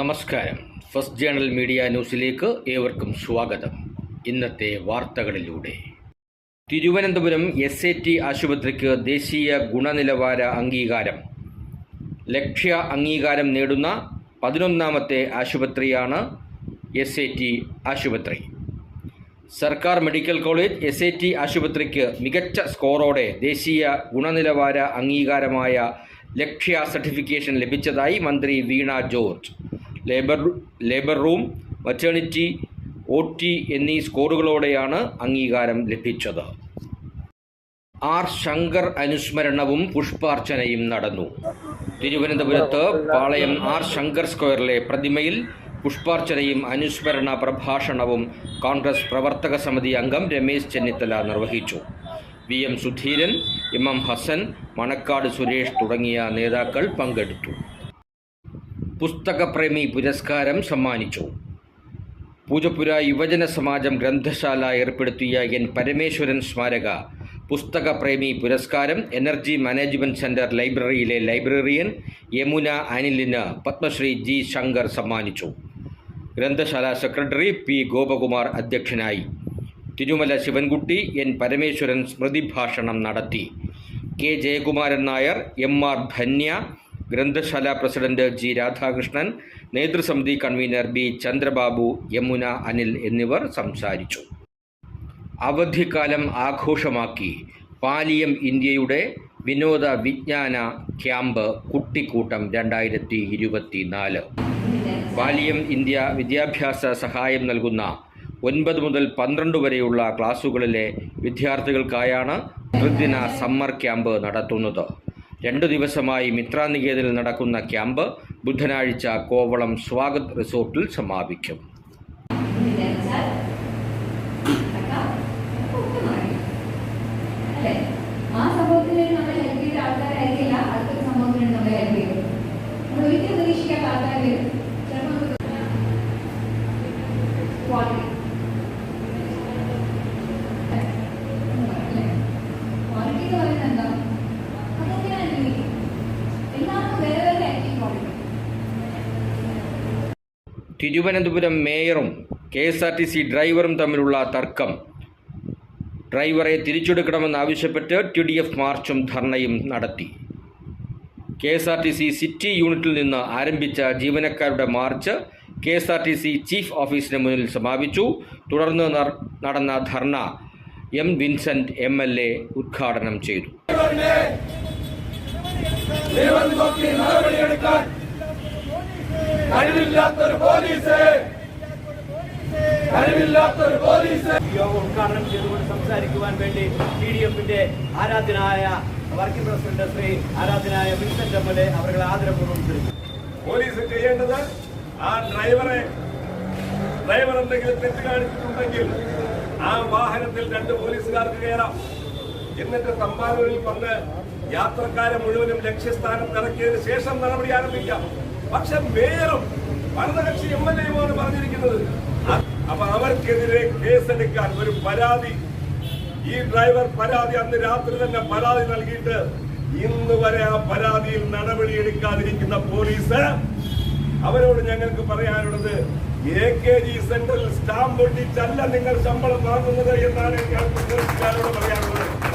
നമസ്കാരം. First journal media ന്യൂസിലേക്ക് ഏവർക്കും സ്വാഗതം. ഇന്നത്തെ വാർത്തകളിലൂടെ. തിരുവനന്തപുരം എസ് എ ടി ആശുപത്രിക്ക് ദേശീയ ഗുണനിലവാര അംഗീകാരം. ലക്ഷ്യ അംഗീകാരം നേടുന്ന പതിനൊന്നാമത്തെ ആശുപത്രിയാണ് എസ് എ ടി ആശുപത്രി. സർക്കാർ medical college S A T ആശുപത്രിക്ക് മികച്ച സ്കോറോടെ ദേശീയ ഗുണനിലവാര അംഗീകാരമായ ലക്ഷ്യ സർട്ടിഫിക്കേഷൻ ലഭിച്ചതായി മന്ത്രി Veena George. Labour labour room maternity O T എന്നീ സ്കോറുകളോടെയാണ് അംഗീകാരം ലഭിച്ചത്. ആർ ശങ്കർ അനുസ്മരണവും പുഷ്പാർച്ചനയും നടന്നു. തിരുവനന്തപുരത്ത് പാളയം ആർ ശങ്കർ സ്ക്വയറിലെ പ്രതിമയിൽ പുഷ്പാർച്ചനയും അനുസ്മരണ പ്രഭാഷണവും കോൺഗ്രസ് പ്രവർത്തക സമിതി അംഗം രമേശ് ചെന്നിത്തല നിർവഹിച്ചു. V M Sudheeran M M Hassan Manakkad Suresh തുടങ്ങിയ നേതാക്കൾ പങ്കെടുത്തു. പുസ്തകപ്രേമി പുരസ്കാരം സമ്മാനിച്ചു. പൂജപ്പുര യുവജന സമാജം ഗ്രന്ഥശാല ഏർപ്പെടുത്തിയ എൻ പരമേശ്വരൻ സ്മാരക. പുസ്തകപ്രേമി പുരസ്കാരം എനർജി മാനേജ്മെന്റ് സെന്റർ ലൈബ്രറിയിലെ ലൈബ്രറിയൻ യമുന അനിലിന് പത്മശ്രീ ജി ശങ്കർ സമ്മാനിച്ചു. ഗ്രന്ഥശാല സെക്രട്ടറി പി ഗോപകുമാർ അധ്യക്ഷനായി. തിരുമല ശിവൻകുട്ടി എൻ പരമേശ്വരൻ സ്മൃതിഭാഷണം നടത്തി. K Jayakumaran Nair M R Dhanya ഗ്രന്ഥശാല പ്രസിഡന്റ് ജി രാധാകൃഷ്ണൻ നേതൃസമിതി കൺവീനർ ബി ചന്ദ്രബാബു യമുന അനിൽ എന്നിവർ സംസാരിച്ചു. അവധിക്കാലം ആഘോഷമാക്കി പാലിയം ഇന്ത്യയുടെ വിനോദ വിജ്ഞാന ക്യാമ്പ് കുട്ടിക്കൂട്ടം രണ്ടായിരത്തി ഇരുപത്തിനാല് പാലിയം ഇന്ത്യ വിദ്യാഭ്യാസ സഹായം നൽകുന്ന ഒൻപത് മുതൽ പന്ത്രണ്ട് വരെയുള്ള ക്ലാസുകളിലെ വിദ്യാർത്ഥികൾക്കായാണ് ത്രിദിന സമ്മർ ക്യാമ്പ് നടത്തുന്നത്. രണ്ടു ദിവസമായി മിത്രാനികേതനിൽ നടക്കുന്ന ക്യാമ്പ് ബുധനാഴ്ച കോവളം സ്വാഗത് റിസോർട്ടിൽ സമാപിക്കും? ആ Thiruvananthapuram മേയറും K S R T C ഡ്രൈവറും തമ്മിലുള്ള തർക്കം. ഡ്രൈവറെ തിരിച്ചെടുക്കണമെന്നാവശ്യപ്പെട്ട് ടി ഡി എഫ് മാർച്ചും ധർണയും നടത്തി. K S R T C city യൂണിറ്റിൽ നിന്ന് ആരംഭിച്ച ജീവനക്കാരുടെ march K S R T C chief ഓഫീസിന് മുന്നിൽ സമാപിച്ചു. തുടർന്ന് നടന്ന dharna M Vincent M L A ഉദ്ഘാടനം ചെയ്തു. കഴിവില്ലാത്തൊരു പോലീസ്. കഴിവില്ലാത്തൊരു പോലീസ്. യോഗം ഉദ്ഘാടനം ചെയ്തുകൊണ്ട് സംസാരിക്കുവാൻ വേണ്ടി പി ഡി എഫിന്റെ ആരാധനായ വർക്കിംഗ് പ്രസിഡന്റ് ശ്രീ ആരാധനായ വിൻസെന്റ് എം എൽ എ അവരുടെ ആദരപൂർവം പോലീസ് ചെയ്യേണ്ടത് ആ ഡ്രൈവറെ ഡ്രൈവർ എന്തെങ്കിലും തെറ്റ് കാണിച്ചിട്ടുണ്ടെങ്കിൽ ആ വാഹനത്തിൽ രണ്ട് പോലീസുകാർക്ക് കയറാം. എന്നിട്ട് തമ്പാനൂരിൽ വന്ന് യാത്രക്കാരെ മുഴുവനും ലക്ഷ്യസ്ഥാനത്ത് ഇറക്കിയതിനു ശേഷം നടപടി ആരംഭിക്കാം. പക്ഷെ മേയറും ഭരണകക്ഷി എം എൽ എയുമാണ് പറഞ്ഞിരിക്കുന്നത്. അപ്പൊ അവർക്കെതിരെ കേസെടുക്കാൻ ഒരു പരാതി. ഈ ഡ്രൈവർ പരാതി അന്ന് രാത്രി തന്നെ പരാതി നൽകിയിട്ട് ഇന്ന് വരെ ആ പരാതിയിൽ നടപടി എടുക്കാതിരിക്കുന്ന പോലീസ് അവരോട് ഞങ്ങൾക്ക് പറയാനുള്ളത് എ കെ ജി സെന്ററിൽ സ്റ്റാമ്പ് ഒട്ടിച്ചല്ല നിങ്ങൾ ശമ്പളം വാങ്ങുന്നത് എന്നാണ് പോലീസുകാരോട് പറയാനുള്ളത്.